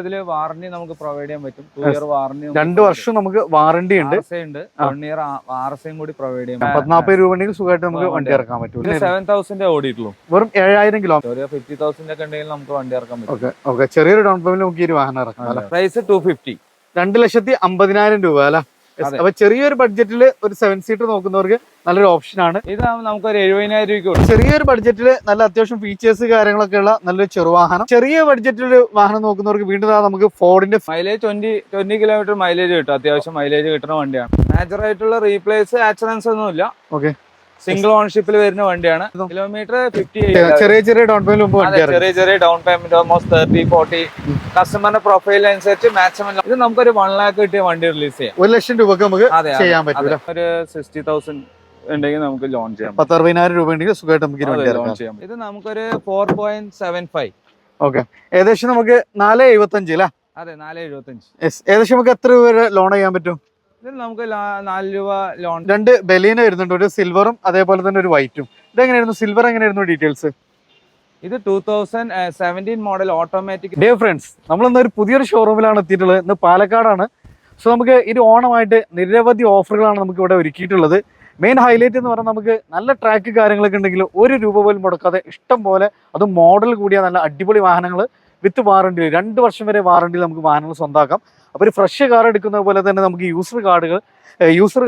ഇതിൽ വാറണ്ടി നമുക്ക് പ്രൊവൈഡ് ചെയ്യാൻ പറ്റും. ടു ഇയർ വാറണ്ടി രണ്ട് വർഷം നമുക്ക് വാറണ്ടി ഉണ്ട്. ഉണ്ട്. വൺ ഇയർ ആർ എസ് കൂടി പ്രൊവൈഡ് ചെയ്യാം. പത്ത് നാൽപ്പത് രൂപ ഉണ്ടെങ്കിൽ സുഖമായിട്ട് നമുക്ക് വണ്ടി ഇറക്കാൻ പറ്റും. സെവൻ തൗസൻഡ് ഓടിയിട്ടുള്ളൂ. വെറും ഏഴായിരം കിലോ. ഒരു ഫിഫ്റ്റി തൗസൻഡ് ഒക്കെ ഉണ്ടെങ്കിൽ നമുക്ക് വണ്ടി ഇറക്കാൻ പറ്റും. ഓക്കെ ചെറിയൊരു ഡൗൺ പേയ്മെന്റ് നമുക്ക് ഈ വാഹനം ഇറക്കാം പ്രൈസ് ടു ഫിഫ്റ്റി രണ്ട് ലക്ഷത്തി അമ്പതിനായിരം രൂപ അല്ലെ. അപ്പൊ ചെറിയൊരു ബഡ്ജറ്റിൽ ഒരു സെവൻ സീറ്റർ നോക്കുന്നവർക്ക് നല്ലൊരു ഓപ്ഷൻ ആണ്. ഇത് നമുക്ക് ഒരു എഴുപതിനായിരം രൂപയ്ക്ക് ചെറിയൊരു ബഡ്ജറ്റിൽ നല്ല അത്യാവശ്യം ഫീച്ചേഴ്സ് കാര്യങ്ങളൊക്കെ ഉള്ള നല്ലൊരു ചെറുവാഹനം. ചെറിയ ബഡ്ജറ്റിൽ ഒരു വാഹനം നോക്കുന്നവർക്ക് വീണ്ടും നമുക്ക് ഫോർഡിന്റെ mileage twenty twenty kilometre mileage കിട്ടും. അത്യാവശ്യം മൈലേജ് കിട്ടുന്ന വണ്ടിയാണ്. മേജർ ആയിട്ടുള്ള റീപ്ലേസ് ആക്സിഡൻസ് ഒന്നും ഇല്ല Okay. സിംഗിൾ ഓൺഷിപ്പിൽ വരുന്ന വണ്ടിയാണ്. കിലോമീറ്റർ ഫിഫ്റ്റി ചെറിയ ചെറിയ ഡൗൺ പേയ്മെന്റ് മുമ്പ് ചെറിയ ചെറിയ down payment almost thirty forty കസ്റ്റമറിന്റെ profile അനുസരിച്ച് മാക്സിമം ഇത് നമുക്കൊരു വൺ ലാക്ക് കിട്ടിയ വണ്ടി റിലീസ് ചെയ്യാം. ഒരു ലക്ഷം രൂപക്ക് നമുക്ക് ചെയ്യാൻ പറ്റും ഒരു സിക്സ്റ്റി തൗസൻഡ് ഉണ്ടെങ്കിൽ നമുക്ക് ലോൺ ചെയ്യാം. പത്ത് അറുപതിനായിരം രൂപ ഉണ്ടെങ്കിൽ സുഖമായിട്ട് നമുക്ക് ലോൺ ചെയ്യാം. ഇത് നമുക്കൊരു four point seven five okay ഏകദേശം നമുക്ക് നാല് എഴുപത്തഞ്ച് അല്ലേ അതെ നാല് എഴുപത്തഞ്ച്. അഞ്ച് ഏകദേശം നമുക്ക് എത്ര രൂപ ലോൺ ചെയ്യാൻ പറ്റും? ഇതിൽ നമുക്ക് നാല് രൂപ ലോൺ. രണ്ട് ബലീന വരുന്നുണ്ട്. ഒരു സിൽവറും അതേപോലെ തന്നെ ഒരു വൈറ്റും ഇതെങ്ങനെയായിരുന്നു? സിൽവർ എങ്ങനെയായിരുന്നു ഡീറ്റെയിൽസ് ഇത് two thousand seventeen model automatic day friends നമ്മളിന്ന് ഒരു പുതിയൊരു ഷോറൂമിലാണ് എത്തിയിട്ടുള്ളത്. ഇന്ന് പാലക്കാടാണ്. സോ നമുക്ക് ഇത് ഓണമായിട്ട് നിരവധി ഓഫറുകളാണ് നമുക്ക് ഇവിടെ ഒരുക്കിയിട്ടുള്ളത്. മെയിൻ ഹൈലൈറ്റ് എന്ന് പറഞ്ഞാൽ നമുക്ക് നല്ല ട്രാക്ക് കാര്യങ്ങളൊക്കെ ഉണ്ടെങ്കിൽ ഒരു രൂപ പോലും മുടക്കാതെ ഇഷ്ടം പോലെ അതും മോഡൽ കൂടിയ നല്ല അടിപൊളി വാഹനങ്ങൾ വിത്ത് വാറണ്ടി രണ്ട് വർഷം വരെ വാറണ്ടിയിൽ നമുക്ക് വാഹനങ്ങൾ സ്വന്തമാക്കാം അപ്പോൾ ഒരു ഫ്രഷ് കാർ എടുക്കുന്ന പോലെ തന്നെ നമുക്ക് യൂസർ കാർഡുകൾ യൂസർ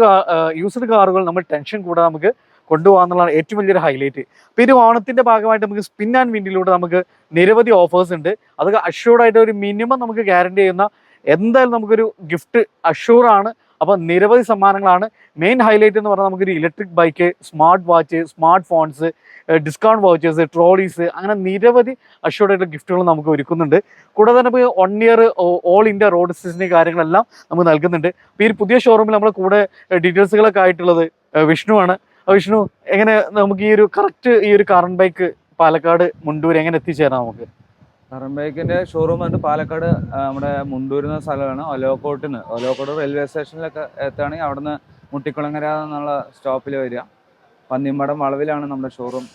യൂസർ കാറുകൾ നമ്മൾ ടെൻഷൻ കൂടാതെ നമുക്ക് കൊണ്ടുപോകാന്നുള്ളതാണ് ഏറ്റവും വലിയൊരു ഹൈലൈറ്റ് ഇത് ഓണത്തിന്റെ ഭാഗമായിട്ട് നമുക്ക് സ്പിൻ ആൻഡ് വിൻഡിലൂടെ നമുക്ക് നിരവധി ഓഫേഴ്സ് ഉണ്ട്. അതൊക്കെ അഷ്യൂർഡായിട്ട് ഒരു മിനിമം നമുക്ക് ഗ്യാരണ്ടി ചെയ്യുന്ന എന്തായാലും നമുക്കൊരു ഗിഫ്റ്റ് അഷ്യൂർ ആണ്. അപ്പോൾ നിരവധി സമ്മാനങ്ങളാണ്. മെയിൻ ഹൈലൈറ്റ് എന്ന് പറഞ്ഞാൽ നമുക്കൊരു electric bike smart watch smart phones discount vouchers trolleys അങ്ങനെ നിരവധി അഷ്യൂർഡായിട്ടുള്ള ഗിഫ്റ്റുകൾ നമുക്ക് ഒരുക്കുന്നുണ്ട്. കൂടാതെ തന്നെ ഇപ്പോൾ one year all India road assistant കാര്യങ്ങളെല്ലാം നമുക്ക് നൽകുന്നുണ്ട്. അപ്പോൾ ഈ പുതിയ ഷോറൂമിൽ നമ്മുടെ കൂടെ ഡീറ്റെയിൽസുകളൊക്കെ ആയിട്ടുള്ളത് വിഷ്ണു വിഷ്ണുവാണ് വിഷ്ണു എങ്ങനെ നമുക്ക് ഈ ഒരു കറക്റ്റ് ഈ ഒരു കറണ്ട് ബൈക്ക് പാലക്കാട് മുണ്ടൂർ എങ്ങനെ എത്തിച്ചേരാം നമുക്ക്? ബൈക്കിന്റെ ഷോറൂം വന്നിട്ട് പാലക്കാട് നമ്മുടെ മുണ്ടൂരുന്ന സ്ഥലമാണ്. ഒലോക്കോട്ടിന് ഒലോക്കോട് റെയിൽവേ സ്റ്റേഷനിലൊക്കെ എത്തുകയാണെങ്കിൽ അവിടുന്ന് മുട്ടിക്കുളങ്ങര എന്നുള്ള സ്റ്റോപ്പിൽ വരിക. പന്നിമ്പടം വളവിലാണ് നമ്മുടെ ഷോറൂം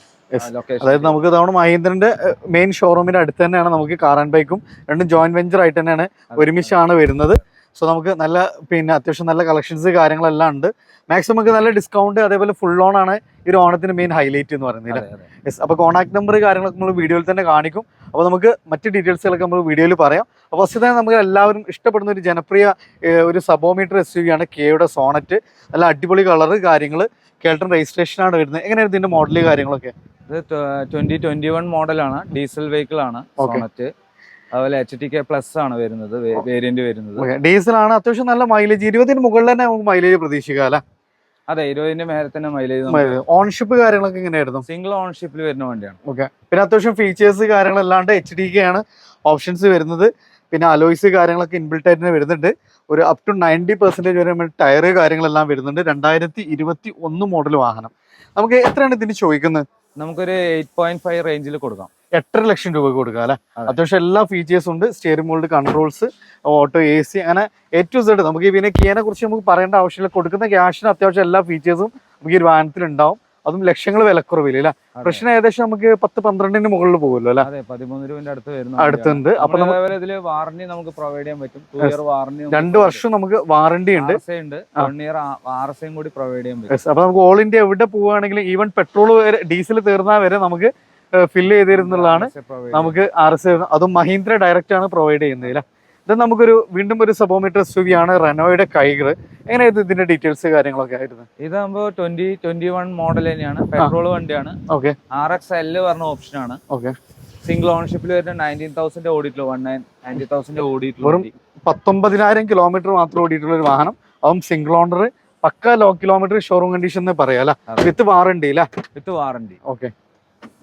അതായത് നമുക്ക് തവണ മഹീന്ദ്രന്റെ മെയിൻ ഷോറൂമിന്റെ അടുത്ത് തന്നെയാണ് നമുക്ക് കാർ ആൻഡ് ബൈക്കും രണ്ടും ജോയിന്റ് വെഞ്ചർ ആയിട്ട് തന്നെയാണ് ഒരുമിച്ചാണ് വരുന്നത്. സോ നമുക്ക് നല്ല പിന്നെ അത്യാവശ്യം നല്ല കളക്ഷൻസ് കാര്യങ്ങളെല്ലാം ഉണ്ട്. മാക്സിമം നമുക്ക് നല്ല ഡിസ്കൗണ്ട് അതേപോലെ ഫുൾ ഓൺ ആണ് ഈ ഒരു ഓണത്തിന് മെയിൻ ഹൈലൈറ്റ് എന്ന് പറയുന്നത്. യെസ് അപ്പോൾ കോൺടാക്ട് നമ്പർ കാര്യങ്ങളൊക്കെ നമ്മൾ വീഡിയോയിൽ തന്നെ കാണിക്കും. അപ്പോൾ നമുക്ക് മറ്റ് ഡീറ്റെയിൽസുകളൊക്കെ നമ്മൾ വീഡിയോയിൽ പറയാം. അപ്പോൾ ഫസ്റ്റ് തന്നെ നമുക്ക് എല്ലാവരും ഇഷ്ടപ്പെടുന്ന ഒരു ജനപ്രിയ ഒരു സബോമീറ്റർ എസ് യു വിയാണ് ആണ് കെയുടെ സോണറ്റ് നല്ല അടിപൊളി കളറ് കാര്യങ്ങൾ കേൾട്ടൺ രജിസ്ട്രേഷനാണ് വരുന്നത്. എങ്ങനെയാണ് ഇതിന്റെ മോഡൽ കാര്യങ്ങളൊക്കെ? ഇത് ട്വന്റി ട്വന്റി വൺ മോഡലാണ് ഡീസൽ വെഹിക്കിൾ ആണ് സോണറ്റ് അതുപോലെ എച്ച് ടി കെ പ്ലസ് ആണ് വരുന്നത് വേരിയന്റ് വരുന്നത്. ഡീസൽ ആണ് അത്യാവശ്യം നല്ല മൈലേജ് ഇരുപതിന് മുകളിൽ തന്നെ നമുക്ക് മൈലേജ് പ്രതീക്ഷിക്കാം അല്ലെ? അതെ ഇരുപതിന്റെ മേലെ തന്നെ മൈലേജ് ഓൺഷിപ്പ് കാര്യങ്ങളൊക്കെ എങ്ങനെയായിരുന്നു? സിംഗിൾ ഓൺഷിപ്പിൽ വരുന്ന വണ്ടിയാണ്. ഓക്കെ പിന്നെ അത്യാവശ്യം ഫീച്ചേഴ്സ് കാര്യങ്ങളല്ലാണ്ട് എച്ച് ഡി കെ ആണ് ഓപ്ഷൻസ് വരുന്നത്. പിന്നെ അലോയ്സ് കാര്യങ്ങളൊക്കെ ഇൻബിൽട്ട് ആയിട്ട് തന്നെ വരുന്നുണ്ട്. ഒരു അപ് ടു നയന്റി പെർസെന്റേജ് വരെ ടയർ കാര്യങ്ങളെല്ലാം വരുന്നുണ്ട്. രണ്ടായിരത്തി ഇരുപത്തി ഒന്ന് മോഡൽ വാഹനം. നമുക്ക് എത്രയാണ് ഇതിന് ചോദിക്കുന്നത്? നമുക്കൊരു എയ്റ്റ് പോയിന്റ് ഫൈവ് റേഞ്ചിൽ കൊടുക്കാം. എട്ടര ലക്ഷം രൂപ കൊടുക്കുക അല്ലെ? അതെ. അത്യാവശ്യം എല്ലാ ഫീച്ചേഴ്സും ഉണ്ട്. Steering mould controls auto A C അങ്ങനെ എ ടു സെഡ് നമുക്ക് പിന്നെ കിയനെ കുറിച്ച് നമുക്ക് പറയേണ്ട ആവശ്യമില്ല. കൊടുക്കുന്ന ക്യാഷിന് അത്യാവശ്യം എല്ലാ ഫീച്ചേഴ്സും നമുക്ക് ഈ വാഹനത്തിൽ ഉണ്ടാവും. അതും ലക്ഷങ്ങൾ വിലക്കുറവില്ല അല്ലെ? പ്രശ്നം ഏകദേശം നമുക്ക് പത്ത് പന്ത്രണ്ടിന് മുകളിൽ പോകുമല്ലോ അല്ലെ? പതിമൂന്ന് രൂപന്റെ അടുത്ത് വരുന്ന അടുത്തുണ്ട്. അപ്പൊ ഇതിൽ വാറണ്ടി നമുക്ക് പ്രൊവൈഡ് ചെയ്യാൻ പറ്റും. ടു ഇയർ വാറണ്ടി രണ്ട് വർഷം നമുക്ക് വാറണ്ടി ഉണ്ട്. വൺ ഇയർ ആർ എസ് കൂടി പ്രൊവൈഡ് ചെയ്യാൻ പറ്റും. അപ്പൊ നമുക്ക് ഓൾ ഇന്ത്യ എവിടെ പോവുകയാണെങ്കിലും ഈവൻ പെട്രോൾ വരെ ഡീസൽ തീർന്നാൽ വരെ നമുക്ക് ഫില്ല് ചെയ്തിരുന്നുള്ളതാണ് നമുക്ക് ആർ എസ് അതും മഹീന്ദ്ര ഡയറക്റ്റ് ആണ് പ്രൊവൈഡ് ചെയ്യുന്നത് അല്ലേ ഇത് നമുക്കൊരു വീണ്ടും ഒരു സബോമീറ്റർ എസ് ആണ് റെനോയുടെ കൈകൾ എങ്ങനെയായിരുന്നു ഇതിന്റെ ഡീറ്റെയിൽസ് കാര്യങ്ങളൊക്കെ ആയിരുന്നു? ഇതാകുമ്പോ ട്വന്റി ട്വന്റി വൺ മോഡൽ തന്നെയാണ് പെട്രോൾ വണ്ടിയാണ്. ഓക്കെ ആർ എക്സ് എൽ പറഞ്ഞ ഓപ്ഷൻ ആണ്. ഓക്കെ സിംഗിൾ ഓണർഷിപ്പിൽ വരുന്ന നയന്റീൻ തൗസൻഡ് ഓടിയിട്ടുള്ളൂ വൺ നയൻ നയന്റി തൗസൻഡ് ഓടിയിട്ടുള്ളൂ വെറും പത്തൊമ്പതിനായിരം കിലോമീറ്റർ മാത്രം ഓടിയിട്ടുള്ള ഒരു വാഹനം. അതും സിംഗിൾ ഓണർ പക്ക ലോ കിലോമീറ്റർ ഷോറൂം കണ്ടീഷൻ എന്ന് പറയാം അല്ല വിത്ത് വാറണ്ടി അല്ല വിത്ത് വാറണ്ടി ഓക്കെ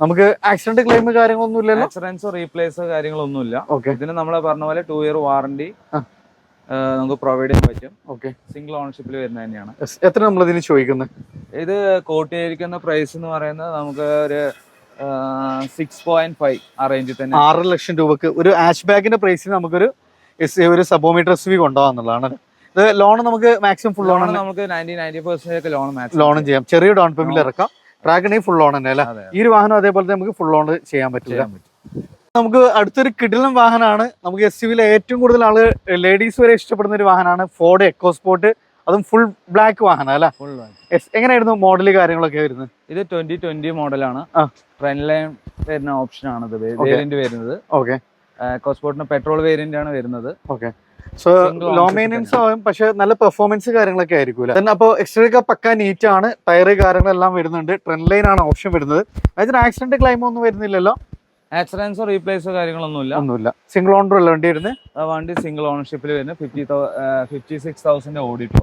നമുക്ക് ആക്സിഡന്റ് ക്ലെയിം കാര്യങ്ങളൊന്നും ഇല്ലല്ലോ? ഇൻഷുറൻസോ റീപ്ലേസോ കാര്യങ്ങളൊന്നുമില്ല. ഓക്കെ ഇതിന് നമ്മൾ പറഞ്ഞ പോലെ ടു ഇയർ വാറണ്ടി നമുക്ക് പ്രൊവൈഡ് ചെയ്യാൻ പറ്റും. ഓക്കെ സിംഗിൾ ഓണർഷിപ്പിൽ വരുന്ന തന്നെയാണ്. എത്ര നമ്മൾ ഇതിന് ചോദിക്കുന്നത് ഇത് കോട്ടിയായിരിക്കുന്ന പ്രൈസ് എന്ന് പറയുന്നത് നമുക്ക് ഒരു സിക്സ് പോയിന്റ് ഫൈവ് ആ റേഞ്ചിൽ തന്നെ. ആറ് ലക്ഷം രൂപക്ക് ഒരു ആഷ് ബാഗിന്റെ പ്രൈസിന് നമുക്കൊരു എസ് ഒരു സബോമീറ്റർ എസ് വി കൊണ്ടുപോകാന്നുള്ളതാണ്. ഇത് ലോൺ നമുക്ക് മാക്സിമം ഫുൾ ലോൺ നമുക്ക് ninety ninety percent loan loan ചെയ്യാം. ചെറിയ ഡൗൺ പേയ്മെന്റ് ഇറക്കാം. ട്രാക്കിന് ഫുൾ ഓൺ തന്നെ അല്ലേ? ഈ ഒരു വാഹനം അതേപോലെ നമുക്ക് ഫുൾ ഓൺ ചെയ്യാൻ പറ്റില്ല. നമുക്ക് അടുത്തൊരു കിടിലം വാഹനമാണ്. നമുക്ക് എസ് യുവിലെ ഏറ്റവും കൂടുതൽ ആൾ ലേഡീസ് വരെ ഇഷ്ടപ്പെടുന്ന ഒരു വാഹനമാണ് ഫോർഡ് എക്കോസ്പോർട്ട് അതും ഫുൾ ബ്ലാക്ക് വാഹനം അല്ല. എങ്ങനെയായിരുന്നു മോഡൽ കാര്യങ്ങളൊക്കെ വരുന്നത്? ഇത് ട്വന്റി ട്വന്റി മോഡലാണ്. ഫ്രണ്ട് ലൈൻ വരുന്ന ഓപ്ഷൻ ആണ് ഇത്. വേരിയന്റ് വരുന്നത്. ഓക്കെ കോസ്പോർട്ടിന് പെട്രോൾ വേരിയന്റ് ആണ് വരുന്നത്. Okay so low maintenance low ownership ആവും പക്ഷെ നല്ല പെർഫോമൻസ് കാര്യങ്ങളൊക്കെ ആയിരിക്കും then അപ്പോൾ എക്സ്റ്റീരിയർ പക്ക നീറ്റ് ആണ് ടയർ കാര്യങ്ങളെല്ലാം വരുന്നുണ്ട് ട്രെൻഡ് ലൈൻ ആണ് ഓപ്ഷൻ വരുന്നത്. അതിന് ആക്സിഡന്റ് ക്ലൈം ഒന്നും വരുന്നില്ലല്ലോ? ആക്സിഡൻസോ റീപ്ലേസോ കാര്യങ്ങളൊന്നുമില്ല. ഒന്നുമില്ല. സിംഗിൾ ഓണർ അല്ല വണ്ടി വരുന്നത് വണ്ടി സിംഗിൾ ഓണർഷിപ്പിൽ വരുന്നത് ഫിഫ്റ്റി ഫിഫ്റ്റി സിക്സ് തൗസൻഡ് ഓടിയിട്ടു.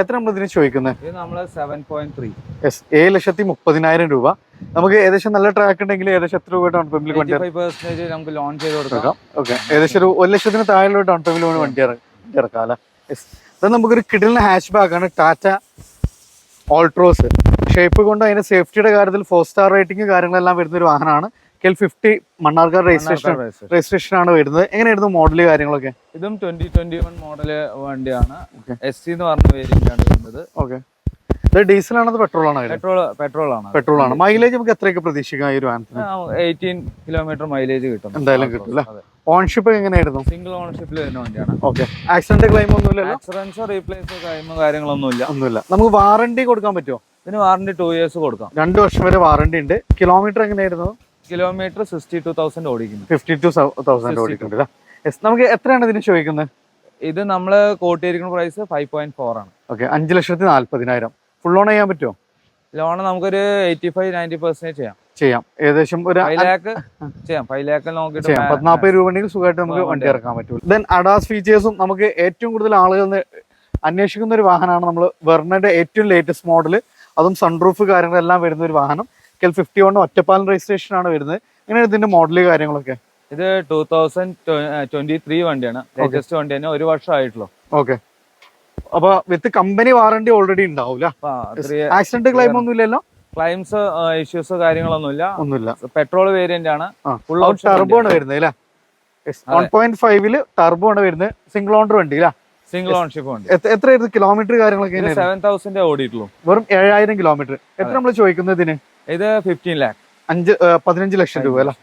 എത്ര നമ്മൾ ഇതിന് ചോദിക്കുന്നത് ഇത് നമ്മൾ സെവൻ പോയിന്റ് ത്രീ എസ് ഏഴ് ലക്ഷത്തി മുപ്പതിനായിരം രൂപ. നമുക്ക് ഏകദേശം നല്ല ട്രാക്ക് ഉണ്ടെങ്കിൽ ഏകദേശം എത്ര രൂപ ഡൗൺ പേയ്മെന്റ് വണ്ടി നമുക്ക് ലോൺ ചെയ്ത് കൊടുക്കാം. ഓക്കെ ഏകദേശം ഒരു ഒരു ലക്ഷത്തിന് താഴെയുള്ള ഡൗൺ പേയ്മെന്റ് വേണം വണ്ടി ഇറ- ഇറക്കാം അല്ലേ? ഇത് നമുക്കൊരു കിടിലിന് ബാക്ക് ആണ്. ടാറ്റ ഓൾട്രോസ് ഷേപ്പ് കൊണ്ട് അതിന്റെ സേഫ്റ്റിയുടെ കാര്യത്തിൽ ഫോർ സ്റ്റാർ റേറ്റിംഗ് കാര്യങ്ങളെല്ലാം വരുന്ന ഒരു വാഹനമാണ്. KL fifty Mannarkkad registration. Registration ആണ് വരുന്നത്. എങ്ങനെയായിരുന്നു മോഡൽ കാര്യങ്ങളൊക്കെ? ഇതും ട്വന്റി ട്വന്റി വൺ മോഡൽ വണ്ടിയാണ്. എസ് സി എന്ന് പറഞ്ഞ വേരിയന്റ് ആണ് വരുന്നത്. ഓക്കെ ഡീസൽ ആണോ പെട്രോൾ ആണോ പെട്രോൾ പെട്രോൾ ആണ് പെട്രോൾ ആണ് മൈലേജ് നമുക്ക് എത്രയൊക്കെ പ്രതീക്ഷിക്കാം ഈ ഒരു എയ്റ്റീൻ കിലോമീറ്റർ മൈലേജ് കിട്ടും. എന്തായാലും കിട്ടും അല്ലേ? ഓൺഷിപ്പ് എങ്ങനെയായിരുന്നു? സിംഗിൾ ഓൺഷിപ്പിൽ വരുന്ന വണ്ടിയാണ്. ഓക്കെ ആക്സിഡന്റ് ക്ലൈം ഒന്നുമില്ല ആക്സിഡൻസോ റീപ്ലേസോ കഴിയുമ്പോൾ കാര്യങ്ങളൊന്നുമില്ല. ഒന്നുമില്ല. നമുക്ക് വാറണ്ടി കൊടുക്കാൻ പറ്റുമോ? ഇതിന് വാറണ്ടി ടു ഇയേഴ്സ് കൊടുക്കാം. രണ്ട് വർഷം വരെ വാറണ്ടി ഉണ്ട്. കിലോമീറ്റർ എങ്ങനെയായിരുന്നു? കിലോമീറ്റർ സിക്സ്റ്റി ടു തൗസൻഡ് ഓടിക്കുന്നു. Fifty two thousand 62. ഓടിക്കുന്നുണ്ട് നമുക്ക് എത്രയാണ് ഇതിന് ചോദിക്കുന്നത്? ഇത് നമ്മൾ കോട്ടിയിരിക്കുന്ന പ്രൈസ് ഫൈവ് പോയിന്റ് ഫോർ ആണ്. ഓക്കെ അഞ്ച് ലക്ഷത്തി നാല്പതിനായിരം. ഫുൾ ഓൺ ചെയ്യാൻ പറ്റുമോ ലോൺ നമുക്കൊരു എയ്റ്റി ഫൈവ് നയന്റി പെർസെന്റേജ് ചെയ്യാം. ചെയ്യാം. ഏകദേശം ഒരു ലാക്ക് ചെയ്യാം. ഫൈവ് ലാക്ക് നോക്കിയിട്ട് ചെയ്യാം. പതിനാൽപ്പത് രൂപ ഉണ്ടെങ്കിൽ സുഖമായിട്ട് നമുക്ക് വണ്ടി ഇറക്കാൻ പറ്റും ദെൻ അഡാസ് ഫീച്ചേഴ്സും നമുക്ക് ഏറ്റവും കൂടുതൽ ആളുകൾ ന്ന് അന്വേഷിക്കുന്ന ഒരു വാഹനമാണ് നമ്മൾ വെർണയുടെ ഏറ്റവും ലേറ്റസ്റ്റ് മോഡൽ അതും സൺറൂഫ് കാര്യങ്ങളെല്ലാം വരുന്ന ഒരു വാഹനം. KL fifty one Ottapalam registration ആണ് വരുന്നത്. എങ്ങനെയാണ് ഇതിന്റെ മോഡൽ കാര്യങ്ങളൊക്കെ? ഇത് ടൂ തൗസൻഡ് ട്വന്റി ത്രീ വണ്ടിയാണ്. ലേറ്റസ്റ്റ് വണ്ടി തന്നെ ഒരു വർഷം ആയിട്ടുള്ളൂ ഓക്കെ അപ്പൊ വിത്ത് കമ്പനി വാറണ്ടി ഓൾറെഡി ഉണ്ടാവൂല. ആക്സിഡന്റ് ക്ലൈം ഒന്നും ഇല്ലല്ലോ ക്ലൈംസ് ഇഷ്യൂസ് കാര്യങ്ങളൊന്നുമില്ല. ഒന്നുമില്ല. പെട്രോൾ വേരിയന്റ് ആണ്. ഫുൾ ടർബോ ആണ് വരുന്നത് അല്ലേ? വൺ പോയിന്റ് ഫൈവിൽ ടർബോ ആണ് വരുന്നത്. സിംഗിൾ ഓണർ വണ്ടി അല്ലേ? സിംഗിൾ ഓൺഷിപ്പ് വണ്ടി. എത്ര- എത്രയായിരുന്നു കിലോമീറ്റർ കാര്യങ്ങളൊക്കെ? സെവൻ തൗസൻഡ് ഓടിയിട്ടുള്ളൂ. വെറും ഏഴായിരം കിലോമീറ്റർ എത്ര നമ്മൾ ചോദിക്കുന്നതിന് ഇത് ഫിഫ്റ്റീൻ ലാക്ക് അഞ്ച് പതിനഞ്ച് ലക്ഷം രൂപ അല്ലേ?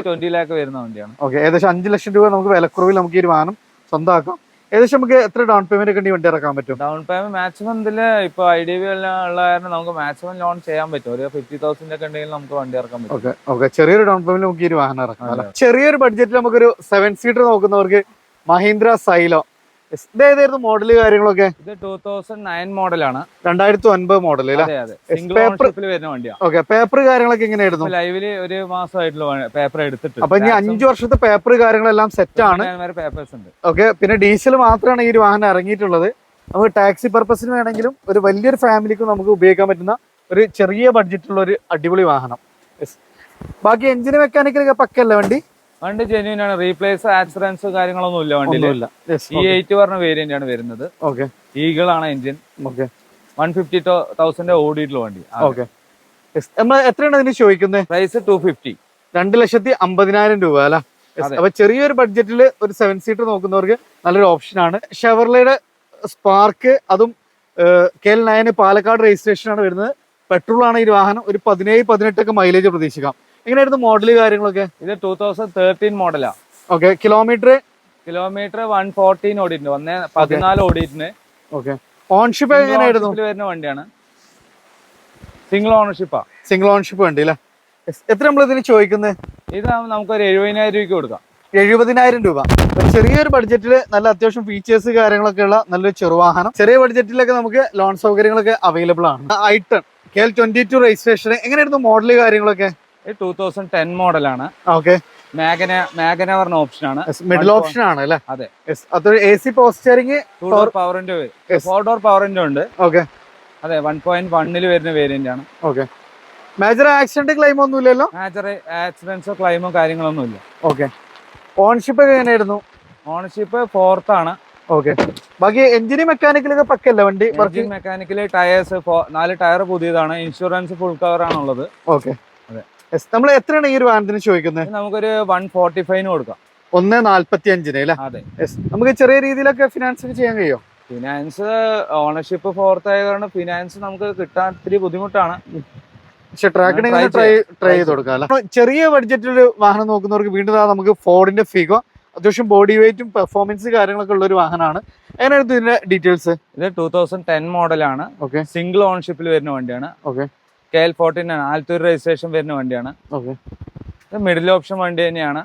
ട്വന്റി ലാക്ക് വരുന്ന വണ്ടിയാണ്. ഓക്കെ ഏകദേശം അഞ്ച് ലക്ഷം രൂപ നമുക്ക് വിലക്കുറവിൽ നമുക്ക് ഈ വാഹനം സ്വന്തമാക്കാം ഏകദേശം നമുക്ക് എത്ര ഡൗൺ പേയ്മെന്റ് ഒക്കെ വണ്ടി ഇറക്കാൻ പറ്റും? ഡൗൺ പേയ്മെന്റ് മാക്സിമം ഇതിൽ ഇപ്പൊ ഐ ഡി ബി എല്ലാം ഉള്ള കാരണം നമുക്ക് മാക്സിമം ലോൺ ചെയ്യാൻ പറ്റും. ഒരു ഫിഫ്റ്റി തൗസൻഡ് ഒക്കെ ഉണ്ടെങ്കിൽ നമുക്ക് വണ്ടി ഇറക്കാൻ പറ്റും. Okay okay. ചെറിയൊരു ഡൗൺ പേയ്മെന്റ് നമുക്ക് ഈ ഒരു വാഹനം ഇറക്കാം ചെറിയൊരു ബഡ്ജറ്റിൽ നമുക്കൊരു seven seater നോക്കുന്നവർക്ക് Mahindra Xylo Yes, model model കാര്യങ്ങളൊക്കെ? ഇത് ടൂ തൗസൻഡ് നയൻ മോഡലാണ് രണ്ടായിരത്തി ഒൻപത് മോഡൽ വരുന്ന വണ്ടിയാണ് ഓക്കെ പേപ്പർ കാര്യങ്ങളൊക്കെ എങ്ങനെയായിരുന്നു? ലൈവിൽ ഒരു മാസമായിട്ടുള്ള പേപ്പർ എടുത്തിട്ട് അപ്പൊ ഇനി അഞ്ചു വർഷത്തെ പേപ്പർ കാര്യങ്ങളെല്ലാം സെറ്റ് ആണ്. പേപ്പേഴ്സ് ഉണ്ട്. ഓക്കെ പിന്നെ ഡീസൽ മാത്രമാണ് ഈ ഒരു വാഹനം ഇറങ്ങിയിട്ടുള്ളത്. നമുക്ക് ടാക്സി പർപ്പസിന് വേണമെങ്കിലും ഒരു വലിയൊരു ഫാമിലിക്കും നമുക്ക് ഉപയോഗിക്കാൻ പറ്റുന്ന ഒരു ചെറിയ ബഡ്ജറ്റുള്ള ഒരു അടിപൊളി വാഹനം. ബാക്കി എഞ്ചിന് മെക്കാനിക്കലൊക്കെ പക്കല്ലേ വണ്ടി? വണ്ടി ജെന്യൂൻ ആണ്. റീപ്ലേസ് ആക്സിഡൻസ് കാര്യങ്ങളൊന്നും ഇല്ല വണ്ടി ഈ എയ്റ്റ് പറഞ്ഞ വേരിയന്റ് ആണ് വരുന്നത്. ഓക്കെ ഈഗിൾ ആണ് engine okay one fifty thousand ഓടിയിട്ടുള്ള വണ്ടി. ഓക്കെ നമ്മൾ എത്രയാണ് അതിന് ചോദിക്കുന്നത് പ്രൈസ് ടു ഫിഫ്റ്റി രണ്ട് ലക്ഷത്തി അമ്പതിനായിരം രൂപ അല്ല. അപ്പൊ ചെറിയൊരു ബഡ്ജറ്റിൽ ഒരു സെവൻ സീറ്റർ നോക്കുന്നവർക്ക് നല്ലൊരു ഓപ്ഷൻ ആണ്. ഷെവർലയുടെ സ്പാർക്ക് അതും K L nine Palakkad registration ആണ് വരുന്നത്. പെട്രോൾ ആണ് ഈ വാഹനം. ഒരു പതിനേഴ് പതിനെട്ടൊക്കെ മൈലേജ് പ്രതീക്ഷിക്കാം. എങ്ങനെയായിരുന്നു മോഡൽ കാര്യങ്ങളൊക്കെ? ഇത് two thousand thirteen മോഡലാ okay kilometre kilometre one fourteen ഓടിയിട്ടുണ്ട്. ഒന്ന് പതിനാല് ഓടിയിട്ടുണ്ട്. ഓക്കെ ഓൺഷിപ്പ് എങ്ങനെയായിരുന്നു? വരുന്ന വണ്ടിയാണ്. സിംഗിൾ ഓണർഷിപ്പാ സിംഗിൾ ഓണർഷിപ്പ് വേണ്ടി അല്ലേ? എത്ര നമ്മൾ ഇതിന് ചോദിക്കുന്നത് ഇത് നമുക്ക് ഒരു എഴുപതിനായിരം രൂപയ്ക്ക് കൊടുക്കാം. എഴുപതിനായിരം രൂപ. ചെറിയൊരു ബഡ്ജറ്റിൽ നല്ല അത്യാവശ്യം ഫീച്ചേഴ്സ് കാര്യങ്ങളൊക്കെ ഉള്ള നല്ലൊരു ചെറുവാഹനം. ചെറിയ ബഡ്ജറ്റിലൊക്കെ നമുക്ക് ലോൺ സൗകര്യങ്ങളൊക്കെ അവൈലബിൾ ആണ്. I ten K L twenty two registration എങ്ങനെയായിരുന്നു മോഡൽ കാര്യങ്ങളൊക്കെ? ടൂ തൗസൻഡ് ടെൻ മോഡലാണ്. ഓക്കെ മാഗന മാഗന പറഞ്ഞ ഓപ്ഷൻ ആണ് മിഡിൽ ഓപ്ഷൻ ആണ് അല്ലേ? അതെ. അതൊരു എ സി പോസ്റ്ററിങ് ടൂ ഡോർ പവറിന്റെ ഫോർ ഡോർ പവറിന്റെ ഉണ്ട്. ഓക്കെ അതെ വൺ പോയിന്റ് വണ്ണിൽ വരുന്ന വേരിയന്റ് ആണ്. ഓക്കെ മേജർ ആക്സിഡന്റ് ക്ലെയിം ഒന്നും ഇല്ലല്ലോ മേജർ ആക്സിഡൻസോ ക്ലൈമോ കാര്യങ്ങളൊന്നും ഇല്ല. ഓക്കെ ഓൺഷിപ്പ് എങ്ങനെയായിരുന്നു? ഓണർഷിപ്പ് ഫോർത്ത് ആണ്. ഓക്കെ ബാക്കി എഞ്ചിന് മെക്കാനിക്കലൊക്കെ പക്കല്ലേ വണ്ടി? വർക്കിംഗ് മെക്കാനിക്കൽ ടയേഴ്സ് നാല് ടയർ പുതിയതാണ്. ഇൻഷുറൻസ് ഫുൾ കവർ ആണുള്ളത്. ഓക്കെ നമ്മൾ എത്രയാണ് ഈ ഒരു വാഹനത്തിന് ചോദിക്കുന്നത് നമുക്കൊരു വൺ ഫോർട്ടി ഫൈവിന് കൊടുക്കാം. ഒന്ന് നാല്പത്തി അഞ്ചിന് അല്ലേ? അതെ. നമുക്ക് ചെറിയ രീതിയിലൊക്കെ ഫിനാൻസ് ചെയ്യാൻ കഴിയോ? ഫിനാൻസ് ഓണർഷിപ്പ് ഫോർത്ത് ആയതുകൊണ്ട് ഫിനാൻസ് നമുക്ക് കിട്ടാൻ ഇത്തിരി ബുദ്ധിമുട്ടാണ്. പക്ഷെ ട്രാക്കിന് ട്രൈ ട്രൈ ചെയ്ത് കൊടുക്കാം ചെറിയ ബഡ്ജറ്റിൽ ഒരു വാഹനം നോക്കുന്നവർക്ക് വീണ്ടും ആ നമുക്ക് ഫോർഡിന്റെ ഫിഗോ അത്യാവശ്യം ബോഡി വെയിറ്റും പെർഫോമൻസ് കാര്യങ്ങളൊക്കെ ഉള്ള ഒരു വാഹനമാണ് എങ്ങനെയാണ് ഇതിന്റെ ഡീറ്റെയിൽസ് ഇത് ടൂ തൗസൻഡ് ടെൻ മോഡലാണ് ഓക്കെ സിംഗിൾ ഓണർഷിപ്പിൽ വരുന്ന വണ്ടിയാണ്. ഓക്കെ കെ എൽ ഫോർട്ടീൻ ആണ്. ആലത്തൂർ രജിസ്ട്രേഷൻ വരുന്ന വണ്ടിയാണ്. ഇത് മിഡിൽ ഓപ്ഷൻ വണ്ടി തന്നെയാണ്.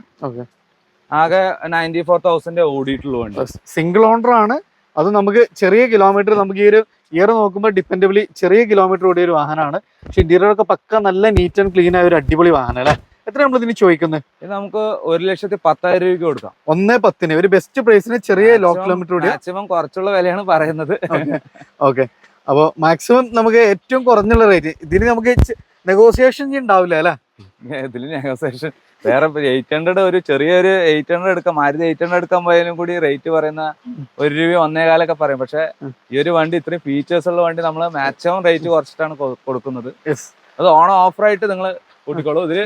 ആകെ നയന്റി ഫോർ തൗസൻഡ് ഓടിയിട്ടുള്ള വണ്ടി. സിംഗിൾ ഓണർ ആണ്. അത് നമുക്ക് ചെറിയ കിലോമീറ്റർ നമുക്ക് ഈ ഒരു ഇയർ നോക്കുമ്പോൾ ഡിപ്പെൻഡബിളി ചെറിയ കിലോമീറ്റർ ഓടിയ ഒരു വാഹനമാണ്. പക്ഷെ ഇന്റീരിയർ ഒക്കെ പക്ക നല്ല നീറ്റ് ആൻഡ് ക്ലീൻ ആയ ഒരു അടിപൊളി വാഹനം അല്ലേ? എത്ര നമ്മൾ ഇതിന് ചോദിക്കുന്നത്? ഇത് നമുക്ക് ഒരു ലക്ഷത്തി പത്തായിരം രൂപയ്ക്ക് കൊടുക്കാം. ഒന്നേ പത്തിന്. ഒരു ബെസ്റ്റ് പ്രൈസിന് ചെറിയ ലോ കിലോമീറ്റർ മാക്സിമം കുറച്ചുള്ള വിലയാണ് പറയുന്നത്. ഓക്കെ. അപ്പോൾ മാക്സിമം നമുക്ക് ഏറ്റവും കുറഞ്ഞുള്ള റേറ്റ് ഇതിന് നമുക്ക് നെഗോസിയേഷൻ ഉണ്ടാവില്ല അല്ലേ? ഇതിൽ നെഗോസിയേഷൻ വേറെ എയ്റ്റ് ഹൺഡ്രഡ് ഒരു ചെറിയൊരു എയ്റ്റ് ഹൺഡ്രഡ് എടുക്കാം. മാരുതി എയ്റ്റ് ഹൺഡ്രഡ് എടുക്കാൻ പോയാലും കൂടി റേറ്റ് പറയുന്ന ഒരു രൂപ ഒന്നേകാലൊക്കെ പറയും. പക്ഷെ ഈ ഒരു വണ്ടി ഇത്രയും ഫീച്ചേഴ്സ് ഉള്ള വണ്ടി നമ്മൾ മാക്സിമം റേറ്റ് കുറച്ചിട്ടാണ് കൊടുക്കുന്നത്. അത് ഓണം ഓഫറായിട്ട് നിങ്ങൾ കൂട്ടിക്കോളൂ. ഇതിൽ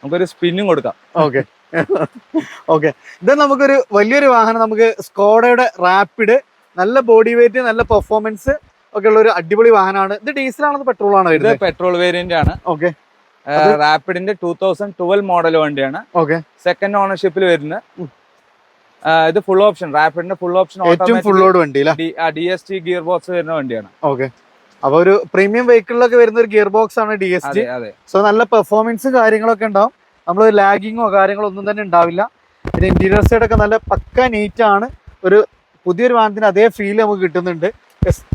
നമുക്കൊരു സ്പിന്നും കൊടുക്കാം. ഓക്കെ ഓക്കെ ഇത് നമുക്കൊരു വലിയൊരു വാഹനം. നമുക്ക് സ്കോഡയുടെ റാപ്പിഡ് നല്ല ബോഡി വെയിറ്റ് നല്ല പെർഫോമൻസ് ഒക്കെ ഉള്ള ഒരു അടിപൊളി വാഹനമാണ്. ഇത് ഡീസലാണോ പെട്രോൾ ആണോ ഇത് പെട്രോൾ വേരിയന്റ് ആണ്. ഓക്കെ റാപ്പിഡിന്റെ ടൂ തൗസൻഡ് ട്വൽവ് മോഡൽ വണ്ടിയാണ്. ഓക്കെ സെക്കൻഡ് ഓണർഷിപ്പിൽ വരുന്ന. ഇത് ഫുൾ ഓപ്ഷൻ റാപ്പിഡിന്റെ ഫുൾ ഓപ്ഷൻ ഏറ്റവും ഫുൾ ലോഡ് വണ്ടി D S T gear box വരുന്ന വണ്ടിയാണ്. ഓക്കെ അപ്പൊ ഒരു പ്രീമിയം വെഹിക്കിളിലൊക്കെ വരുന്ന ഒരു ഗിയർ ബോക്സ് ആണ് ഡി എസ് ടി സോ നല്ല പെർഫോമൻസും കാര്യങ്ങളൊക്കെ ഉണ്ടാവും. നമ്മൾ ലാഗിങ്ങോ കാര്യങ്ങളോ ഒന്നും തന്നെ ഉണ്ടാവില്ല. പിന്നെ ഇന്റീരിയർ സൈഡ് ഒക്കെ നല്ല പക്ക നീറ്റ് ആണ്. ഒരു പുതിയൊരു വാഹനത്തിന് അതേ ഫീൽ നമുക്ക് കിട്ടുന്നുണ്ട്.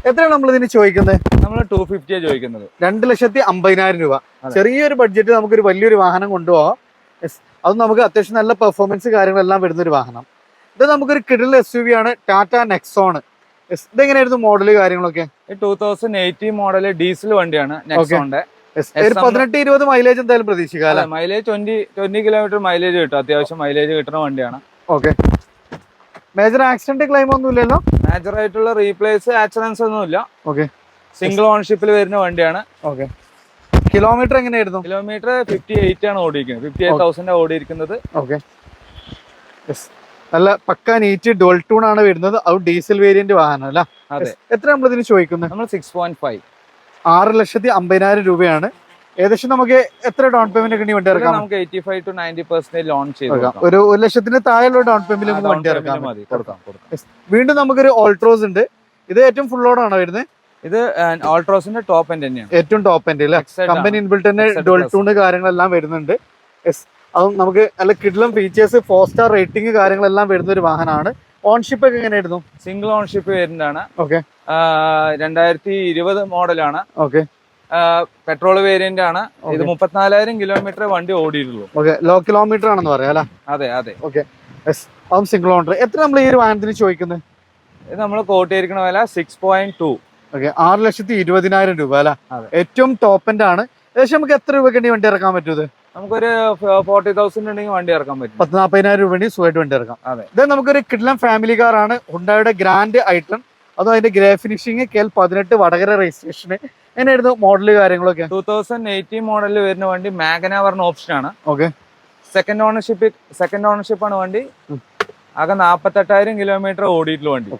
എത്രയാണ് നമ്മൾ ഇതിന് ചോദിക്കുന്നത് നമ്മൾ ടു ഫിഫ്റ്റിയാ ചോദിക്കുന്നത്. രണ്ട് ലക്ഷത്തി അമ്പതിനായിരം രൂപ. ചെറിയൊരു ബഡ്ജറ്റ് നമുക്കൊരു വലിയൊരു വാഹനം കൊണ്ടുപോകാം. അത് നമുക്ക് അത്യാവശ്യം നല്ല പെർഫോമൻസ് കാര്യങ്ങളെല്ലാം വരുന്ന ഒരു വാഹനം. ഇത് നമുക്കൊരു കിഡിൽ എസ് യു വി ആണ്. ടാറ്റ നെക്സോൺ ഇതെങ്ങനെയായിരുന്നു മോഡൽ കാര്യങ്ങളൊക്കെ? Two thousand eighteen model diesel വണ്ടിയാണ് നെക്സോണിന്റെ. ഒരു പതിനെട്ട് ഇരുപത് മൈലേജ് എന്തായാലും പ്രതീക്ഷിക്കാം mileage twenty twenty kilometre mileage കിട്ടും. അത്യാവശ്യം മൈലേജ് കിട്ടുന്ന വണ്ടിയാണ്. ഓക്കെ മേജർ ആക്സിഡന്റ് ക്ലെയിം ഒന്നും ഇല്ലല്ലോ മേജർ ആയിട്ടുള്ള റീപ്ലേസ് ആക്സിഡൻസ് ഒന്നും ഇല്ല ഓക്കെ സിംഗിൾ ഓൺഷിപ്പിൽ വരുന്ന വണ്ടിയാണ്. ഓക്കെ കിലോമീറ്റർ എങ്ങനെയായിരുന്നു? കിലോമീറ്റർ ഫിഫ്റ്റി എയ്റ്റ് ആണ് ഓടിയിരിക്കുന്നത്. ഫിഫ്റ്റി എയ്റ്റ് തൗസൻഡ് ഓടിയിരിക്കുന്നത്. ഓക്കെ നല്ല പക്ക നീറ്റ് ഡോൾ ടൂൺ ആണ് വരുന്നത്. അത് ഡീസൽ വേരിയന്റ് വാഹനം അല്ല? അതെ. എത്ര നമ്മൾ ഇതിന് ചോദിക്കുന്നത്? നമ്മൾ സിക്സ് പോയിന്റ് ഫൈവ് ആറ് ലക്ഷത്തി അമ്പതിനായിരം രൂപയാണ്. ഏകദേശം നമുക്ക് എത്ര ഡൗൺ പേയ്മെന്റ് ഒക്കെ വണ്ടി ഇറക്കാം? നമുക്ക് eighty five to ninety percent loan ചെയ്ത്. ഒരു ഒരു ലക്ഷത്തിന് താഴെയുള്ള ഡൗൺ പേയ്മെന്റ് നമുക്ക് വണ്ടി ഇറക്കാം. വീണ്ടും നമുക്കൊരു ഓൾട്രോസ് ഉണ്ട്. ഇത് ഏറ്റവും ഫുൾ ലോഡ് ആണോ വരുന്നത്? ഇത് ഓൾട്രോസിന്റെ ടോപ്പ് എൻഡ് തന്നെയാണ്. ഏറ്റവും ടോപ്പ് എൻഡ് അല്ലേ? കമ്പനി ഇൻബിൾട്ട് ഇൻബിൽട്ട് തന്നെ plus. ടൂണ് കാര്യങ്ങളെല്ലാം വരുന്നുണ്ട്. അതും നമുക്ക് നല്ല കിഡിലും ഫീച്ചേഴ്സ് ഫോർ സ്റ്റാർ റേറ്റിംഗ് കാര്യങ്ങളെല്ലാം വരുന്ന ഒരു വാഹനമാണ്. ഓൺഷിപ്പ് ഒക്കെ എങ്ങനെയായിരുന്നു? സിംഗിൾ ഓൺഷിപ്പ് വരുന്നതാണ്. ഓക്കെ രണ്ടായിരത്തി ഇരുപത് മോഡലാണ് ഓക്കെ പെട്രോൾ വേരിയന്റ് ആണ്. ഇത്. മുപ്പത്തിനാലായിരം കിലോമീറ്റർ വണ്ടി ഓടിയിട്ടുള്ളൂ. ഓക്കെ ലോ കിലോമീറ്റർ ആണെന്ന് പറയാം അല്ലേ? അതെ അതെ. യെസ് അതും സിംഗിൾ ഓണർ എത്ര നമ്മൾ ഈ ഒരു വാഹനത്തിന് ചോദിക്കുന്നത് ഇത് നമ്മൾ കോട്ടിയിരിക്കണ വില സിക്സ് പോയിന്റ് ടു ഓക്കെ ആറ് ലക്ഷത്തി ഇരുപതിനായിരം രൂപ അല്ലേ? ഏറ്റവും ടോപ്പ് എൻഡ് ആണ്. ഏകദേശം നമുക്ക് എത്ര രൂപയ്ക്ക് വണ്ടി ഇറക്കാൻ പറ്റൂ നമുക്കൊരു ഫോർട്ടി തൗസൻഡ് ഉണ്ടെങ്കിൽ വണ്ടി ഇറക്കാൻ പറ്റും. പത്ത് നാൽപ്പതിനായിരം രൂപ സുഖമായിട്ട് വണ്ടി ഇറക്കാം. അതെ. ഇത് നമുക്കൊരു കിഡ്ലം ഫാമിലി കാർ ആണ് ഹുണ്ടായുടെ ഗ്രാൻഡ് ഐറ്റം അതും അതിന്റെ ഗ്രേ ഫിനിഷിംഗ് കെ എൽ പതിനെട്ട് വടകര രജിസ്ട്രേഷന് എങ്ങനെയായിരുന്നു മോഡൽ കാര്യങ്ങളൊക്കെ? ടൂ തൗസൻഡ് എയ്റ്റീൻ മോഡലിൽ വരുന്ന വണ്ടി മാഗന പറഞ്ഞ ഓപ്ഷൻ ആണ്. Okay second ownership second ownership ആണ് വണ്ടി. ആകെ നാപ്പത്തെട്ടായിരം കിലോമീറ്റർ ഓടിയിട്ടുള്ള വണ്ടി.